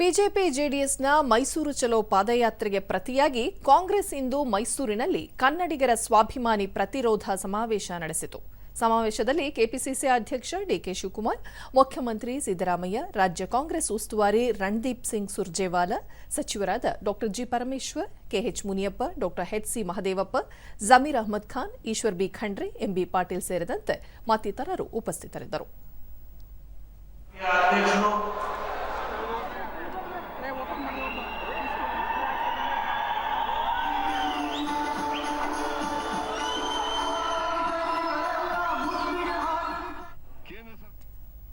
BJP ಜೆಡಿಎಸ್ನ ಮೈಸೂರು ಚಲೋ ಪಾದಯಾತ್ರೆಗೆ ಪ್ರತಿಯಾಗಿ ಕಾಂಗ್ರೆಸ್ ಇಂದು ಮೈಸೂರಿನಲ್ಲಿ ಕನ್ನಡಿಗರ ಸ್ವಾಭಿಮಾನಿ ಪ್ರತಿರೋಧ ಸಮಾವೇಶ ನಡೆಸಿತು. ಸಮಾವೇಶದಲ್ಲಿ ಕೆಪಿಸಿಸಿ ಅಧ್ಯಕ್ಷ ಡಿಕೆ ಶಿವಕುಮಾರ್, ಮುಖ್ಯಮಂತ್ರಿ ಸಿದ್ದರಾಮಯ್ಯ, ರಾಜ್ಯ ಕಾಂಗ್ರೆಸ್ ಉಸ್ತುವಾರಿ ರಣದೀಪ್ ಸಿಂಗ್ ಸುರ್ಜೇವಾಲಾ, ಸಚಿವರಾದ ಡಾ. ಜಿ. ಪರಮೇಶ್ವರ್, ಕೆಎಚ್ ಮುನಿಯಪ್ಪ, ಡಾ. H C Mahadevappa, Zameer Ahmed Khan, Eshwar B. Khandre M B Patil ಸೇರಿದಂತೆ ಮತ್ತಿತರರು ಉಪಸ್ಥಿತರಿದ್ದರು.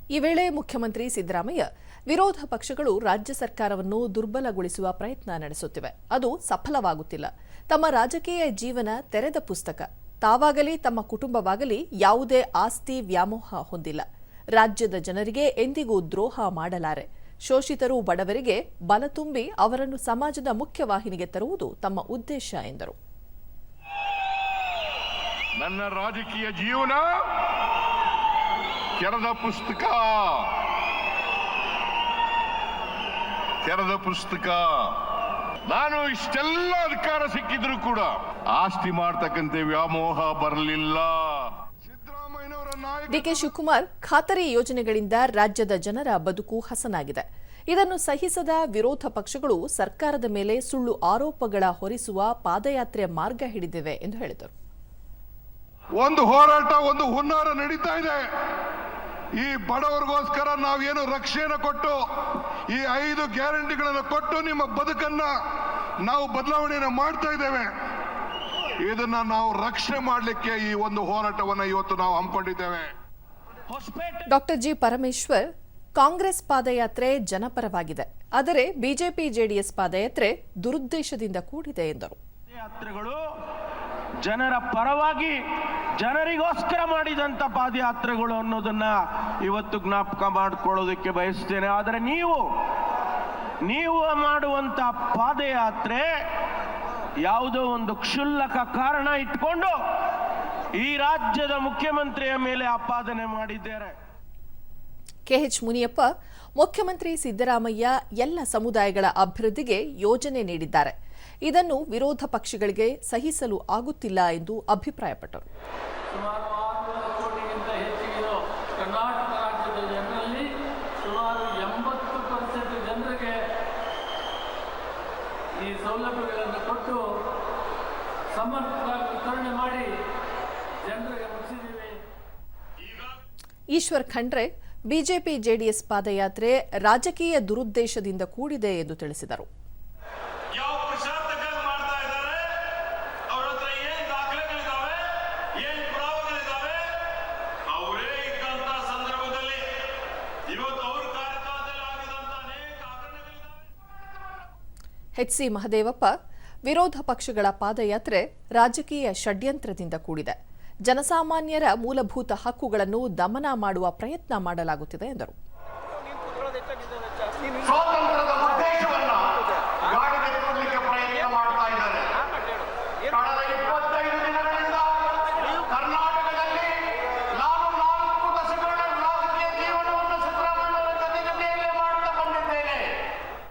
ಈ ವೇಳೆ ಮುಖ್ಯಮಂತ್ರಿ ಸಿದ್ದರಾಮಯ್ಯ ವಿರೋಧ ಪಕ್ಷಗಳು ರಾಜ್ಯ ಸರ್ಕಾರವನ್ನು ದುರ್ಬಲಗೊಳಿಸುವ ಪ್ರಯತ್ನ ನಡೆಸುತ್ತಿವೆ. ಅದು ಸಫಲವಾಗುತ್ತಿಲ್ಲ. ತಮ್ಮ ರಾಜಕೀಯ ಜೀವನ ತೆರೆದ ಪುಸ್ತಕ. ತಾವಾಗಲಿ ತಮ್ಮ ಕುಟುಂಬವಾಗಲಿ ಯಾವುದೇ ಆಸ್ತಿ ವ್ಯಾಮೋಹ ಹೊಂದಿಲ್ಲ. ರಾಜ್ಯದ ಜನರಿಗೆ ಎಂದಿಗೂ ದ್ರೋಹ ಮಾಡಲಾರೆ. ಶೋಷಿತರು ಬಡವರಿಗೆ ಬಲ ತುಂಬಿ ಅವರನ್ನು ಸಮಾಜದ ಮುಖ್ಯವಾಹಿನಿಗೆ ತರುವುದು ತಮ್ಮ ಉದ್ದೇಶ ಎಂದರು. ನನ್ನ ರಾಜಕೀಯ ಜೀವನ ತೆರೆದ ಪುಸ್ತಕ. ತೆರೆದ ಪುಸ್ತಕ. ನಾನು ಇಷ್ಟೆಲ್ಲ ಅಧಿಕಾರ ಸಿಕ್ಕಿದ್ರು ಕೂಡ ಆಸ್ತಿ ಮಾಡ್ತಕ್ಕಂತೆ ವ್ಯಾಮೋಹ ಬರಲಿಲ್ಲ. ಡಿಕೆ ಶಿವಕುಮಾರ್ ಖಾತರಿ ಯೋಜನೆಗಳಿಂದ ರಾಜ್ಯದ ಜನರ ಬದುಕು ಹಸನಾಗಿದೆ. ಇದನ್ನು ಸಹಿಸದ ವಿರೋಧ ಪಕ್ಷಗಳು ಸರ್ಕಾರದ ಮೇಲೆ ಸುಳ್ಳು ಆರೋಪಗಳ ಹೊರಿಸುವ ಪಾದಯಾತ್ರೆ ಮಾರ್ಗ ಹಿಡಿದಿವೆ ಎಂದು ಹೇಳಿದರು. ಒಂದು ಹೋರಾಟ ಒಂದು ಹುನ್ನಾರ ನಡೀತಾ ಇದೆ. ಈ ಬಡವರಿಗೋಸ್ಕರ ನಾವೇನು ರಕ್ಷಣೆ ಕೊಟ್ಟು ಈ ಐದು ಗ್ಯಾರಂಟಿಗಳನ್ನು ಕೊಟ್ಟು ನಿಮ್ಮ ಬದುಕನ್ನ ನಾವು ಬದಲಾವಣೆಯನ್ನು ಮಾಡ್ತಾ ಇದ್ದೇವೆ. ಇದನ್ನ ನಾವು ರಕ್ಷಣೆ ಮಾಡಲಿಕ್ಕೆ ಈ ಒಂದು ಹೋರಾಟವನ್ನು ಇವತ್ತು ನಾವು ಹಮ್ಮಿಕೊಂಡಿದ್ದೇವೆ. ಡಾಕ್ಟರ್ ಜಿ ಪರಮೇಶ್ವರ್ ಕಾಂಗ್ರೆಸ್ ಪಾದಯಾತ್ರೆ ಜನಪರವಾಗಿದೆ. ಆದರೆ ಬಿಜೆಪಿ ಜೆಡಿಎಸ್ ಪಾದಯಾತ್ರೆ ದುರುದ್ದೇಶದಿಂದ ಕೂಡಿದೆ ಎಂದರು. ಯಾತ್ರೆಗಳು ಜನರ ಪರವಾಗಿ ಜನರಿಗೋಸ್ಕರ ಮಾಡಿದಂತ ಪಾದಯಾತ್ರೆಗಳು ಅನ್ನೋದನ್ನ ಇವತ್ತು ಜ್ಞಾಪಕ ಮಾಡಿಕೊಳ್ಳೋದಕ್ಕೆ ಬಯಸ್ತೇನೆ. ಆದರೆ ನೀವು ನೀವು ಮಾಡುವಂತ ಪಾದಯಾತ್ರೆ ಯಾವುದೋ ಒಂದು ಕ್ಷುಲ್ಲಕ ಕಾರಣ ಇಟ್ಕೊಂಡು ಈ ರಾಜ್ಯದ ಮುಖ್ಯಮಂತ್ರಿಯ ಮೇಲೆ ಆಪಾದನೆ ಮಾಡಿದ್ದಾರೆ. ಕೆಎಚ್ ಮುನಿಯಪ್ಪ ಮುಖ್ಯಮಂತ್ರಿ ಸಿದ್ದರಾಮಯ್ಯ ಎಲ್ಲ ಸಮುದಾಯಗಳ ಅಭಿವೃದ್ಧಿಗೆ ಯೋಜನೆ ನೀಡಿದ್ದಾರೆ. ಇದನ್ನು ವಿರೋಧ ಪಕ್ಷಗಳಿಗೆ ಸಹಿಸಲು ಆಗುತ್ತಿಲ್ಲ ಎಂದು ಅಭಿಪ್ರಾಯಪಟ್ಟರು. ಈ ಸೌಲಭ್ಯಗಳನ್ನು ಕೊಟ್ಟು ವಿತರಣೆ ಮಾಡಿ ಜನರಿಗೆ ಈಶ್ವರ್ ಖಂಡ್ರೆ ಬಿಜೆಪಿ ಜೆಡಿಎಸ್ ಪಾದಯಾತ್ರೆ ರಾಜಕೀಯ ದುರುದ್ದೇಶದಿಂದ ಕೂಡಿದೆ ಎಂದು ತಿಳಿಸಿದರು. ಯಾವ ಸಿ ಮಹದೇವಪ್ಪ ವಿರೋಧ ಪಕ್ಷಗಳ ಪಾದಯಾತ್ರೆ ರಾಜಕೀಯ ಷಡ್ಯಂತ್ರದಿಂದ ಕೂಡಿದೆ. ಜನಸಾಮಾನ್ಯರ ಮೂಲಭೂತ ಹಕ್ಕುಗಳನ್ನು ದಮನ ಮಾಡುವ ಪ್ರಯತ್ನ ಮಾಡಲಾಗುತ್ತಿದೆ ಎಂದರು.